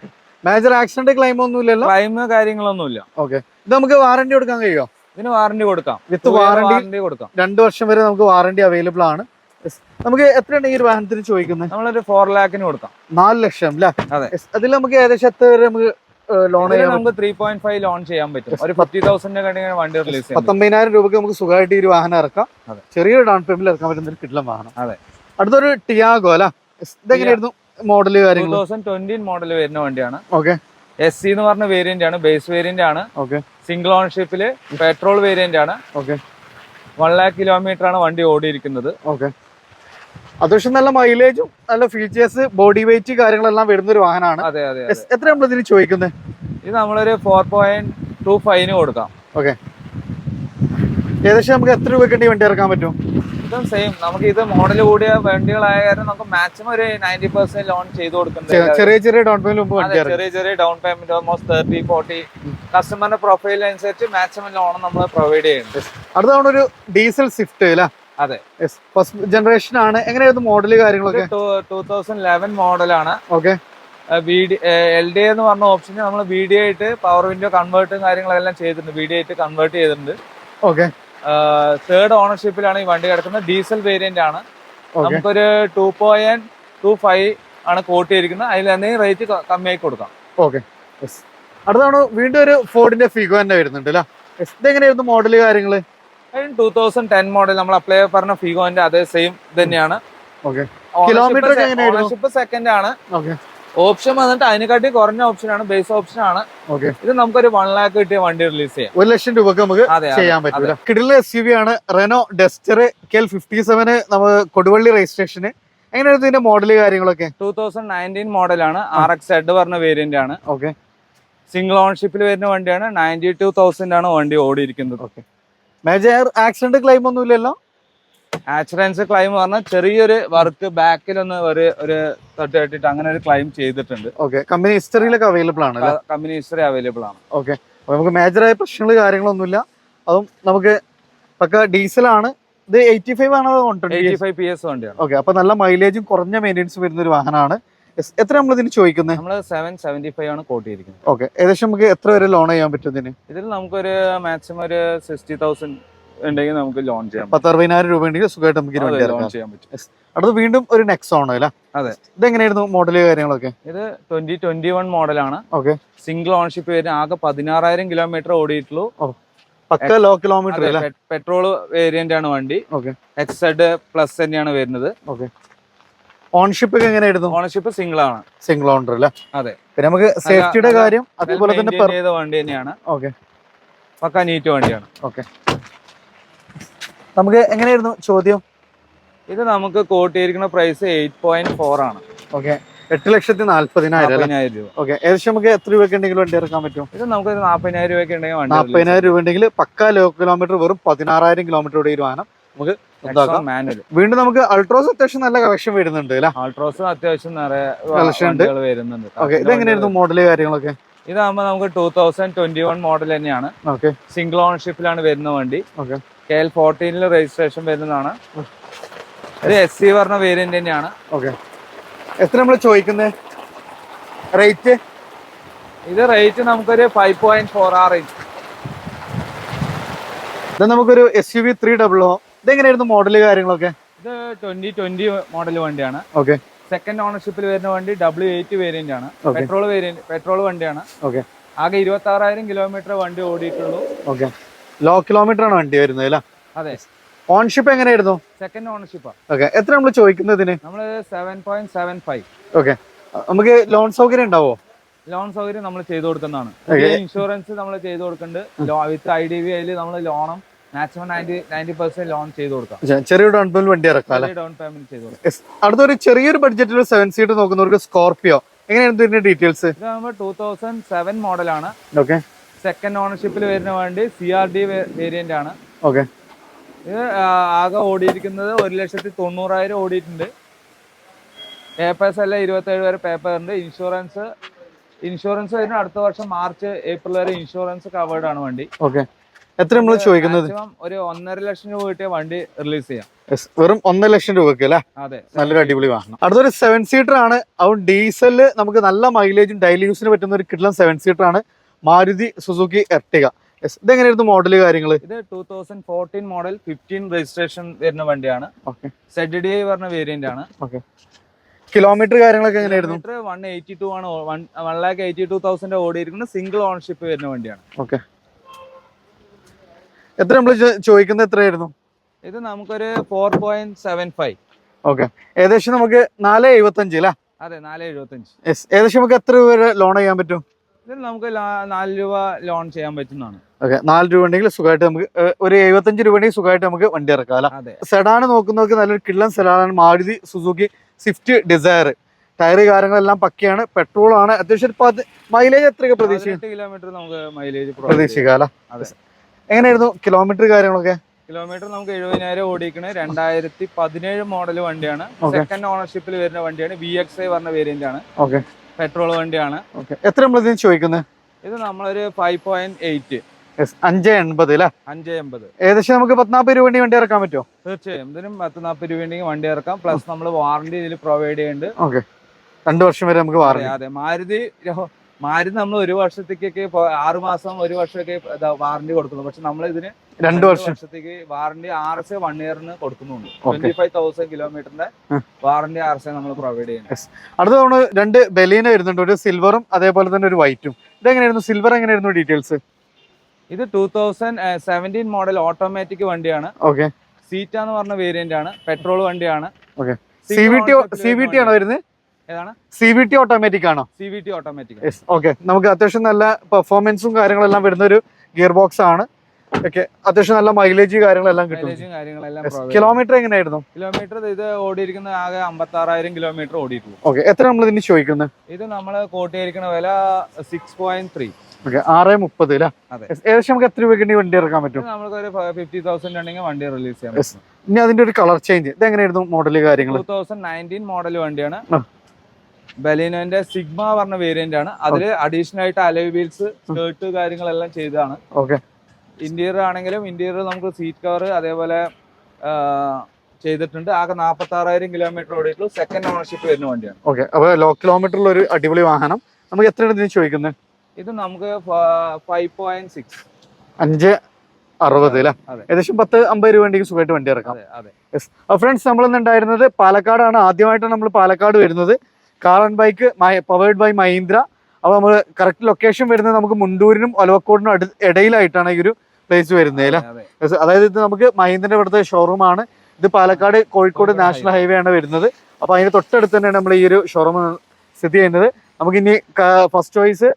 മേജർ ആക്സിഡന്റ് ക്ലൈം ഒന്നും ഇല്ലല്ലോ? ക്ലൈം കാര്യങ്ങളൊന്നുമില്ല ഓക്കെ ഇത് നമുക്ക് വാറണ്ടി കൊടുക്കാൻ കഴിയുമോ? ഇതിന് വാറണ്ടി കൊടുക്കാം. വിത്ത് വാറണ്ടി കൊടുക്കാം. രണ്ട് വർഷം വരെ നമുക്ക് വാറണ്ടി അവൈലബിൾ ആണ്. നമുക്ക് എത്രയാണ് ഈ ഒരു വാഹനത്തിന് ചോദിക്കുന്നത്? നമ്മളൊരു ഫോർ ലാക്കിന് കൊടുക്കാം. നാല് ലക്ഷം അല്ലേ. അതിൽ നമുക്ക് ഏകദേശം എത്ര വരെ നമുക്ക് ലോൺ നമുക്ക് ത്രീ പോയിന്റ് ഫൈവ് ലോൺ ചെയ്യാൻ പറ്റും. ഒരു ഫിഫ്റ്റി തൗസൻഡിന്റെ കണ്ടിങ്ങനെ വണ്ടി റിലീസ് ചെയ്യാം പത്തൊമ്പതിനായിരം രൂപയ്ക്ക് നമുക്ക് സുഖമായിട്ട് ഈ ഒരു വാഹനം ഇറക്കാം. അതെ. ചെറിയൊരു ഡൗൺ പേയ്മെന്റ് ഇറക്കാൻ പറ്റുന്ന ഒരു കിട്ടില്ല വാഹനം. അതെ. അടുത്തൊരു ടിയാഗോ അല്ല? ഇതെങ്ങനെയായിരുന്നു മോഡൽ ടൂ കാര്യങ്ങൾ തൗസൻഡ് ട്വന്റി മോഡൽ വരുന്ന വണ്ടിയാണ്. ഓക്കെ എസ് സി എന്ന് പറഞ്ഞ വേരിയന്റ് ആണ് ബേസ് വേരിയന്റ് ആണ്. ഓക്കെ സിംഗിൾ ഓൺഷിപ്പിൽ പെട്രോൾ വേരിയന്റ് ആണ്. ഓക്കെ വൺ ലാക്ക് കിലോമീറ്റർ ആണ് വണ്ടി ഓടിയിരിക്കുന്നത്. ഓക്കെ അത്യാവശ്യം നല്ല മൈലേജും നല്ല ഫീച്ചേഴ്സ് ബോഡി വെയിറ്റ് കാര്യങ്ങളെല്ലാം വരുന്ന ഒരു വാഹനമാണ്. അതെ അതെ എത്ര നമ്മൾ ഇതിന് ചോദിക്കുന്നത് ഇത് നമ്മളൊരു ഫോർ പോയിന്റ് ടു ഫൈവിന് കൊടുക്കാം. ഓക്കെ. ഏകദേശം നമുക്ക് എത്ര രൂപയ്ക്ക് വണ്ടി ഇറക്കാൻ പറ്റും? ഇതും സെയിം നമുക്ക് ഇത് മോഡൽ കൂടിയ വണ്ടികളായ കാരണം നമുക്ക് മാക്സിമം ഒരു നയന്റി പെർസെന്റ് ലോൺ ചെയ്ത് കൊടുക്കുന്നുണ്ട് ചെറിയ ചെറിയ ഡൗൺ പേയ്മെന്റ് ചെറിയ ചെറിയ down payment almost thirty forty കസ്റ്റമറിന്റെ profile അനുസരിച്ച് മാക്സിമം ലോൺ നമ്മൾ പ്രൊവൈഡ് ചെയ്യുന്നുണ്ട്. അടുത്ത ഒരു ഡീസൽ സ്വിഫ്റ്റ് അല്ലേ അതെ. ഫസ്റ്റ് ജനറേഷൻ ആണ്. എങ്ങനെയായിരുന്നു മോഡൽ കാര്യങ്ങളൊക്കെ? ടൂ തൗസൻഡ് ലെവൻ മോഡലാണ് ഓക്കെ എൽ ഡി എന്ന് പറഞ്ഞ ഓപ്ഷൻ നമ്മൾ ബി ഡി ആയിട്ട് പവർ വിൻഡോ കൺവേർട്ടും കാര്യങ്ങളെല്ലാം ചെയ്തിട്ടുണ്ട്. ബി ഡി ആയിട്ട് കൺവേർട്ട് ചെയ്തിട്ടുണ്ട്. ഓക്കെ തേർഡ് ഓണർഷിപ്പിലാണ് ഈ വണ്ടി കിടക്കുന്നത്. ഡീസൽ വേരിയന്റ് ആണ്. നമുക്കൊരു ടു പോയിന്റ് ടു ഫൈവ് ആണ് കോട്ട് ചെയ്തിരിക്കുന്നത്. അതിൽ എന്തെങ്കിലും റേറ്റ് കമ്മിയായി കൊടുക്കാം. ഓക്കെ അടുത്താണ് വീണ്ടും ഒരു ഫോർഡിന്റെ ഫിഗോ തന്നെ വരുന്നുണ്ട് അല്ലേ? ഇതെങ്ങനെയായിരുന്നു മോഡൽ കാര്യങ്ങൾ? ടൂ തൗസൻഡ് ടെൻ മോഡൽ നമ്മൾ അപ്ലൈ പറഞ്ഞ ഫിഗോന്റെ അതേ സെയിം തന്നെയാണ് കിലോമീറ്റർ സെക്കൻഡ് ആണ്. ഓക്കെ ഓപ്ഷൻ വന്നിട്ട് അതിനെക്കാട്ടി കുറഞ്ഞ ഓപ്ഷൻ ആണ് ബേസ് ഓപ്ഷൻ ആണ്. ഇത് നമുക്കൊരു വൺ ലാക്ക് കിട്ടിയ വണ്ടി റിലീസ് ചെയ്യാം. ഒരു ലക്ഷം രൂപക്ക് നമുക്ക്. ചെയ്യാൻ പറ്റും കിടില എസ് യു വി ആണ്. Renault Duster KL L fifty seven നമുക്ക് കൊടുവള്ളി രജിസ്ട്രേഷന് എങ്ങനെയാണ് ഇതിന്റെ മോഡൽ കാര്യങ്ങളൊക്കെ? ടൂ തൗസൻഡ് നയന്റീൻ മോഡലാണ് ആർ എക്സ് എഡ് പറഞ്ഞ വേരിയന്റ് ആണ്. ഓക്കെ സിംഗിൾ ഓൺഷിപ്പിൽ വരുന്ന വണ്ടിയാണ്. നയന്റി ടു തൗസൻഡ് ആണ് വണ്ടി ഓടിയിരിക്കുന്നത്. മേജർ ആക്സിഡന്റ് ക്ലെയിം ഒന്നും ഇല്ലല്ലോ? ആക്സിഡൻസ് ക്ലെയിം പറഞ്ഞാൽ ചെറിയൊരു വർക്ക് ബാക്കിൽ ഒന്ന് ഒരു ഒരു തട്ട് തട്ടിട്ട് അങ്ങനെ ഒരു ക്ലൈം ചെയ്തിട്ടുണ്ട്. ഓക്കെ കമ്പനി ഹിസ്റ്ററിയിലൊക്കെ അവൈലബിൾ ആണ് കമ്പനി ഹിസ്റ്ററി അവൈലബിൾ ആണ്. ഓക്കെ നമുക്ക് മേജറായ പ്രശ്നങ്ങൾ കാര്യങ്ങളൊന്നുമില്ല. അതും നമുക്ക് പക്ക ഡീസലാണ് ഇത് എയ്റ്റി ഫൈവ് ആണ് എയ്റ്റി ഫൈവ് പി എസ് വണ്ടിയാണ്. ഓക്കെ അപ്പൊ നല്ല മൈലേജും കുറഞ്ഞ മെയിന്റെനൻസ് വരുന്ന ഒരു വാഹനമാണ്. എത്ര നമ്മൾ ഇതിന് ചോദിക്കുന്നത് നമ്മൾ സെവൻ സെവന്റി ഫൈവ് ആണ് കോട്ട് ചെയ്തിരിക്കുന്നത്. ഓക്കെ ഏകദേശം നമുക്ക് എത്ര വരെ ലോൺ ചെയ്യാൻ പറ്റും ഇതിന്? ഇതിൽ നമുക്കൊരു മാക്സിമം ഒരു സിക്സ്റ്റി തൗസൻഡ് ഉണ്ടെങ്കിൽ നമുക്ക് ലോൺ ചെയ്യാം പത്തറുപതിനായിരം രൂപ ഉണ്ടെങ്കിൽ സുഖമായിട്ട് നമുക്ക് ലോൺ ചെയ്യാൻ പറ്റും. അടുത്ത് വീണ്ടും ഒരു നെക്സോൺ അല്ലേ അതെ. ഇതെങ്ങനെയായിരുന്നു മോഡൽ കാര്യങ്ങളൊക്കെ? ഇത് ട്വന്റി ട്വന്റി വൺ മോഡലാണ് ഓക്കെ സിംഗിൾ ഓൺഷിപ്പ് വരുന്ന ആകെ പതിനാറായിരം കിലോമീറ്റർ ഓടിയിട്ടുള്ളൂ. പക്ക ലോ കിലോമീറ്റർ പെട്രോൾ വേരിയന്റ് ആണ് വണ്ടി. ഓക്കെ എക്സഡ് പ്ലസ് തന്നെയാണ് വരുന്നത്. ഓക്കെ ഓൺഷിപ്പ് ഒക്കെ എങ്ങനെയായിരുന്നു ഓണർഷിപ്പ് സിംഗിൾ ആണ്. സിംഗിൾ ഓണർ അല്ലേ? അതെ. പിന്നെ നമുക്ക് സേഫ്റ്റിയുടെ കാര്യം അതുപോലെ തന്നെ ചെയ്ത വണ്ടി തന്നെയാണ്. ഓക്കെ പക്ക നീറ്റ് വണ്ടിയാണ്. ഓക്കെ നമുക്ക് എങ്ങനെയായിരുന്നു ചോദ്യം? ഇത് നമുക്ക് കോട്ടിയിരിക്കുന്ന പ്രൈസ് എയ്റ്റ് പോയിന്റ് ഫോർ ആണ്. ഓക്കെ എട്ട് ലക്ഷത്തി നാല്പതിനായിരം രൂപ. ഓക്കെ ഏകദേശം നമുക്ക് എത്ര രൂപയ്ക്ക് ഉണ്ടെങ്കിൽ വണ്ടി ഇറക്കാൻ പറ്റും? ഇത് നമുക്ക് നാൽപ്പതിനായിരം രൂപയ്ക്ക് ഉണ്ടെങ്കിൽ നാൽപ്പതിനായിരം രൂപ ഉണ്ടെങ്കിൽ പക്ക ലോ കിലോമീറ്റർ വെറും പതിനാറായിരം കിലോമീറ്റർ ഇവിടെ ഒരു വാഹനം നമുക്ക് വീണ്ടും നമുക്ക് അൾട്രോസ് അത്യാവശ്യം നല്ല കളക്ഷൻ വരുന്നുണ്ട് അല്ലേ? ആൾട്രോസും അത്യാവശ്യം നിറയെ കളക്ഷൻ വരുന്നുണ്ട്. ഇതെങ്ങനെയായിരുന്നു മോഡൽ കാര്യങ്ങളൊക്കെ? ഇതാകുമ്പോൾ നമുക്ക് two thousand twenty one model തന്നെയാണ് സിംഗിൾ ഓണർഷിപ്പിലാണ് വരുന്ന വണ്ടി. കെ എൽ ഫോർട്ടീനിൽ രജിസ്ട്രേഷൻ വരുന്നതാണ്. ഇത് എസ് സി പറഞ്ഞ വേരിയന്റ് തന്നെയാണ്. ഓക്കെ എത്ര നമ്മൾ ചോദിക്കുന്നത് റേറ്റ് ഇത് റേറ്റ് നമുക്കൊരു ഫൈവ് പോയിന്റ് ഫോർ ആ റേറ്റ് ഇത് നമുക്കൊരു എസ് യു വി ത്രീ ഡബിളോ ഇതെങ്ങനെയായിരുന്നു മോഡൽ കാര്യങ്ങളൊക്കെ? ഇത് ട്വന്റി ട്വന്റി മോഡൽ വണ്ടിയാണ്. ഓക്കെ സെക്കൻഡ് ഓണർഷിപ്പിൽ വരുന്ന വണ്ടി ഡബ്ല്യു എയ്റ്റ് വേരിയന്റ് ആണ്. പെട്രോൾ വേരിയന്റ് പെട്രോൾ വണ്ടിയാണ്. ഓക്കെ ആകെ ഇരുപത്തി ആറായിരം കിലോമീറ്റർ വണ്ടി ഓടിയിട്ടുള്ളൂ. ഓക്കെ ലോ കിലോമീറ്റർ ആണ് വണ്ടി വരുന്നത് അല്ലേ? അതെ. ഓൺഷിപ്പ് എങ്ങനെയായിരുന്നു? സെക്കൻഡ് ഓണർഷിപ്പ് ഓക്കെ എത്ര നമ്മൾ ചോദിക്കുന്നതിന് നമ്മൾ seven point seven five okay നമുക്ക് ലോൺ സൗകര്യം ഉണ്ടാവോ? ലോൺ സൗകര്യം നമ്മൾ ചെയ്തു കൊടുക്കുന്നതാണ്. ഇൻഷുറൻസ് നമ്മൾ ചെയ്തു കൊടുക്കുന്നുണ്ട്. വിത്ത് ഐ ഡി ബി ഐയിൽ നമ്മൾ ലോണും maximum ninety ninety percent loan ചെയ്തു കൊടുക്കാം. ചെ- ചെറിയൊരു ഡൗൺ പേയ്മെന്റ് വണ്ടി ഇറക്കാം ഡൗൺ പേയ്മെന്റ് ചെയ്തു കൊടുക്കാം. അടുത്തൊരു ചെറിയൊരു ബഡ്ജറ്റിൽ സെവൻ സീറ്റ് നോക്കുന്നവർക്ക് സ്കോർപിയോ എങ്ങനെയാണ് ഇതിന്റെ ഡീറ്റെയിൽസ് ഇത് നമ്മൾ ടൂ തൗസൻഡ് സെവൻ മോഡലാണ് ഓക്കെ സെക്കൻഡ് ഓണർഷിപ്പിൽ വരുന്ന വണ്ടി സി ആർ ഡി വേരിയന്റ് ആണ്. ഓക്കെ ഇത് ആകെ ഓടിയിരിക്കുന്നത് ഒരു ലക്ഷത്തി തൊണ്ണൂറായിരം ഓടിയിട്ടുണ്ട്. പേപ്പേഴ്സ് എല്ലാം ഇരുപത്തേഴ് വരെ പേപ്പർ ഉണ്ട്. ഇൻഷുറൻസ് ഇൻഷുറൻസ് വരുന്ന അടുത്ത വർഷം മാർച്ച് ഏപ്രിൽ വരെ ഇൻഷുറൻസ് കവേർഡ് ആണ് വണ്ടി. ഓക്കെ എത്ര നമ്മൾ ചോദിക്കുന്നത്? ഒരു ഒന്നര ലക്ഷം രൂപ കിട്ടിയ വണ്ടി റിലീസ് ചെയ്യാം. വെറും ഒന്നര ലക്ഷം രൂപക്ക് അല്ലേ? അതെ. നല്ലൊരു അടിപൊളി വാഹനം. അടുത്തൊരു സെവൻ സീറ്റർ ആണ്. അവൻ ഡീസലിൽ നമുക്ക് നല്ല മൈലേജും ഡെയിലി യൂസിന് പറ്റുന്ന ഒരു കിട്ടുന്ന സെവൻ സീറ്റർ ആണ്. മാരുതി സുസുക്കി എർട്ടിക ഇതെങ്ങനെയായിരുന്നു മോഡൽ കാര്യങ്ങൾ ഇത് two thousand fourteen model fifteen registration വരുന്ന വണ്ടിയാണ്. സെഡ് ഡി ഐ പറഞ്ഞ വേരിയന്റ് ആണ്. ഓക്കെ. കിലോമീറ്റർ കാര്യങ്ങളൊക്കെ എങ്ങനെയായിരുന്നു? വൺ എയ്റ്റി ടു ആണ്. One lakh eighty two thousand ഓടിയിരിക്കുന്ന single ownership വരുന്ന വണ്ടിയാണ്. ഓക്കെ. എത്ര നമ്മൾ ചോദിക്കുന്നത് എത്രയായിരുന്നു? ഇത് നമുക്കൊരു four point seven five okay ഏകദേശം നമുക്ക് നാല് എഴുപത്തഞ്ച് അല്ലേ അതെ നാല് എഴുപത്തഞ്ച്. യെസ് ഏകദേശം നമുക്ക് എത്ര രൂപ വരെ ലോൺ ചെയ്യാൻ പറ്റും? ഇതിൽ നമുക്ക് നാല് രൂപ ലോൺ ചെയ്യാൻ പറ്റുന്നതാണ്. ഓക്കെ നാല് രൂപ ഉണ്ടെങ്കിൽ സുഖമായിട്ട് നമുക്ക് ഒരു എഴുപത്തഞ്ച് രൂപ ഉണ്ടെങ്കിൽ സുഖമായിട്ട് നമുക്ക് വണ്ടി ഇറക്കാം അല്ലേ? സെഡാണ് നോക്കുന്നവർക്ക് നല്ലൊരു കിള്ളൻ സെഡാണ് Maruti Suzuki Swift Dzire tyre കാര്യങ്ങളെല്ലാം പക്കയാണ്. പെട്രോൾ ആണ്. അത്യാവശ്യം മൈലേജ് എത്രയൊക്കെ പ്രതീക്ഷ പതിനെട്ട് കിലോമീറ്റർ നമുക്ക് മൈലേജ് പ്രതീക്ഷിക്കാം അല്ലേ? അതെ. എങ്ങനെയായിരുന്നു കിലോമീറ്റർ കാര്യങ്ങളൊക്കെ? കിലോമീറ്റർ നമുക്ക് എഴുപതിനായിരം ഓടിക്കണ രണ്ടായിരത്തി പതിനേഴ് മോഡൽ വണ്ടിയാണ്. സെക്കൻഡ് ഓണർഷിപ്പിൽ വരുന്ന വണ്ടിയാണ്. വി എക്സ് ഐ പറഞ്ഞ വേരിയന്റ് ആണ്. ഓക്കെ പെട്രോൾ വണ്ടിയാണ്. എത്ര നമ്മൾ ഇതിന് ചോദിക്കുന്നത് ഇത് നമ്മളൊരു ഫൈവ് പോയിന്റ് എയ്റ്റ് അഞ്ച് എൺപത് അല്ലേ അഞ്ച് എൺപത്. ഏകദേശം നമുക്ക് പത്നാൽപ്പത് രൂപ വേണ്ടി വണ്ടി ഇറക്കാൻ പറ്റുമോ തീർച്ചയായും. ഇതിനും പത്ത് നാൽപ്പത് രൂപ വേണ്ടി വണ്ടി ഇറക്കാം. പ്ലസ് നമ്മൾ വാറണ്ടി ഇതിൽ പ്രൊവൈഡ് ചെയ്യുന്നുണ്ട്. ഓക്കെ രണ്ട് വർഷം വരെ നമുക്ക് വാറണ്ടി അതെ മാരുതി രോ- നമ്മൾ ഒരു വർഷത്തേക്കൊക്കെ ആറു മാസം ഒരു വർഷമൊക്കെ വാറണ്ടി കൊടുക്കുന്നു പക്ഷെ നമ്മൾ ഇതിന് രണ്ട് വർഷം. വർഷത്തേക്ക് വാറണ്ടി ആർ എസ് വൺ ഇയറിന് കൊടുക്കുന്നുണ്ട്. ട്വന്റി ഫൈവ് തൗസൻഡ് കിലോമീറ്ററിന്റെ. വാറണ്ടി ആർ എസ് നമ്മൾ പ്രൊവൈഡ് ചെയ്യുന്നത് അടുത്ത തവണ രണ്ട് ബലീന വരുന്നുണ്ട്. ഒരു സിൽവറും അതേപോലെ തന്നെ ഒരു വൈറ്റും ഇതെങ്ങനെയായിരുന്നു? സിൽവർ എങ്ങനെയായിരുന്നു ഡീറ്റെയിൽസ് ഇത് two thousand seventeen model automatic വണ്ടിയാണ്. ഓക്കെ സീറ്റ എന്ന് പറഞ്ഞ വേരിയന്റ് ആണ്. പെട്രോൾ വണ്ടിയാണ്. C V T C V T ആണോ വരുന്നത്? സി വി ടി ഓട്ടോമാറ്റിക് ആണോ? C V T automatic okay നമുക്ക് അത്യാവശ്യം നല്ല പെർഫോമൻസും കാര്യങ്ങളെല്ലാം വരുന്ന ഒരു ഗിയർ ബോക്സ് ആണ്. ഓക്കെ അത്യാവശ്യം നല്ല മൈലേജ് കാര്യങ്ങളെല്ലാം കിട്ടും. കിലോമീറ്റർ എങ്ങനെയായിരുന്നു? കിലോമീറ്റർ ഇത് ഓടിയിരിക്കുന്ന ആകെ അമ്പത്തി ആറായിരം കിലോമീറ്റർ ഓടിയിട്ടുള്ളൂ. ഓക്കെ എത്ര നമ്മൾ ഇതിന് ചോദിക്കുന്നത് ഇത് നമ്മൾ കോട്ടിയിരിക്കുന്ന വില സിക്സ് പോയിന്റ് ത്രീ ഓക്കെ ആറ് മുപ്പത്. ഏകദേശം നമുക്ക് എത്ര രൂപയ്ക്ക് വണ്ടി ഇറക്കാൻ പറ്റും? നമുക്ക് ഒരു ഫിഫ്റ്റി തൗസൻഡ് ഉണ്ടെങ്കിൽ വണ്ടി റിലീസ് ചെയ്യാം ഇനി അതിന്റെ ഒരു കളർ ചേഞ്ച് ഇത് എങ്ങനെയായിരുന്നു മോഡൽ കാര്യങ്ങൾ ടൂ തൗസൻഡ് നയന്റീൻ മോഡൽ വണ്ടിയാണ്. ബലീനോന്റെ സിഗ്മ പറഞ്ഞ വേരിയന്റ് ആണ്. അതിൽ അഡീഷണൽ ആയിട്ട് അലോയ് വീൽസ് സ്കേർട്ട് കാര്യങ്ങളെല്ലാം ചെയ്തതാണ്. ഓക്കെ. ഇന്റീരിയർ ആണെങ്കിലും ഇന്റീരിയർ നമുക്ക് സീറ്റ് കവർ അതേപോലെ ചെയ്തിട്ടുണ്ട്. ആകെ നാൽപ്പത്തി ആറായിരം കിലോമീറ്റർ ഓടിയിട്ടുള്ള സെക്കൻഡ് ഓണർഷിപ്പ് വരുന്ന വണ്ടിയാണ്. ഓക്കെ. അപ്പോൾ ലോ കിലോമീറ്ററിൽ ഒരു അടിപൊളി വാഹനം. നമുക്ക് എത്രയാണ് ഇതിന് ചോദിക്കുന്നത്? ഇത് നമുക്ക് ഫൈവ് പോയിന്റ് സിക്സ് അഞ്ച് അറുപത് അല്ലേ. ഏകദേശം പത്ത് അമ്പത് രൂപ വണ്ടിക്ക് സുഖമായിട്ട് വണ്ടി ഇറക്കാം. ഫ്രണ്ട്സ് നമ്മൾ ഉണ്ടായിരുന്നത് പാലക്കാടാണ്. ആദ്യമായിട്ടാണ് നമ്മൾ പാലക്കാട് വരുന്നത്. Car and bike powered by Mahindra അപ്പോൾ നമ്മൾ കറക്റ്റ് ലൊക്കേഷൻ വരുന്നത് നമുക്ക് മുണ്ടൂരിനും ഒലവക്കോടിനും അടു ഇടയിലായിട്ടാണ് ഈ ഒരു പ്ലേസ് വരുന്നത് അല്ലേ? അതായത് ഇത് നമുക്ക് മഹീന്ദ്രന്റെ ഇവിടുത്തെ ഷോറൂമാണ് ഇത് പാലക്കാട് കോഴിക്കോട് നാഷണൽ ഹൈവേ ആണ് വരുന്നത്. അപ്പോൾ അതിന് തൊട്ടടുത്ത് തന്നെയാണ് നമ്മൾ ഈ ഒരു ഷോറൂം സ്ഥിതി ചെയ്യുന്നത്. നമുക്ക് ഇനി ഫസ്റ്റ് ചോയ്സ്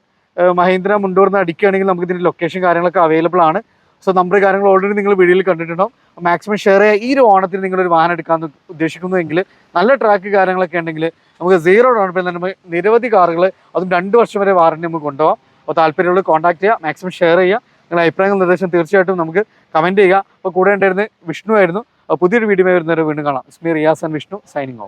മഹീന്ദ്ര മുണ്ടൂർ നിന്ന് അടിക്കുകയാണെങ്കിൽ നമുക്ക് ഇതിന്റെ ലൊക്കേഷൻ കാര്യങ്ങളൊക്കെ അവൈലബിൾ ആണ്. സോ നമ്പർ കാര്യങ്ങൾ ഓൾറെഡി നിങ്ങൾ വീഡിയോയിൽ കണ്ടിട്ടുണ്ടാവും. മാക്സിമം ഷെയർ ചെയ്യുക ഈ ഒരു ഓണത്തിന് നിങ്ങളൊരു വാഹനം എടുക്കാൻ ഉദ്ദേശിക്കുന്നുവെങ്കിൽ നല്ല ട്രാക്ക് കാര്യങ്ങളൊക്കെ ഉണ്ടെങ്കിൽ നമുക്ക് സീറോ ഡൗൺ പേ നമുക്ക് നിരവധി കാറുകൾ അതും രണ്ട് വർഷം വരെ വാറണ്ടി നമുക്ക് കൊണ്ടുപോകാം അപ്പോൾ താല്പര്യമുള്ള കോൺടാക്ട് ചെയ്യുക മാക്സിമം ഷെയർ ചെയ്യുക. നിങ്ങളുടെ അഭിപ്രായങ്ങൾ നിർദ്ദേശം തീർച്ചയായിട്ടും നമുക്ക് കമന്റ് ചെയ്യുക. അപ്പോൾ കൂടെ ഉണ്ടായിരുന്നത് വിഷ്ണു ആയിരുന്നു. പുതിയൊരു വീഡിയോ വരുന്നവരെ വീണ്ടും കാണാം. സ്മി Riyas and Vishnu signing off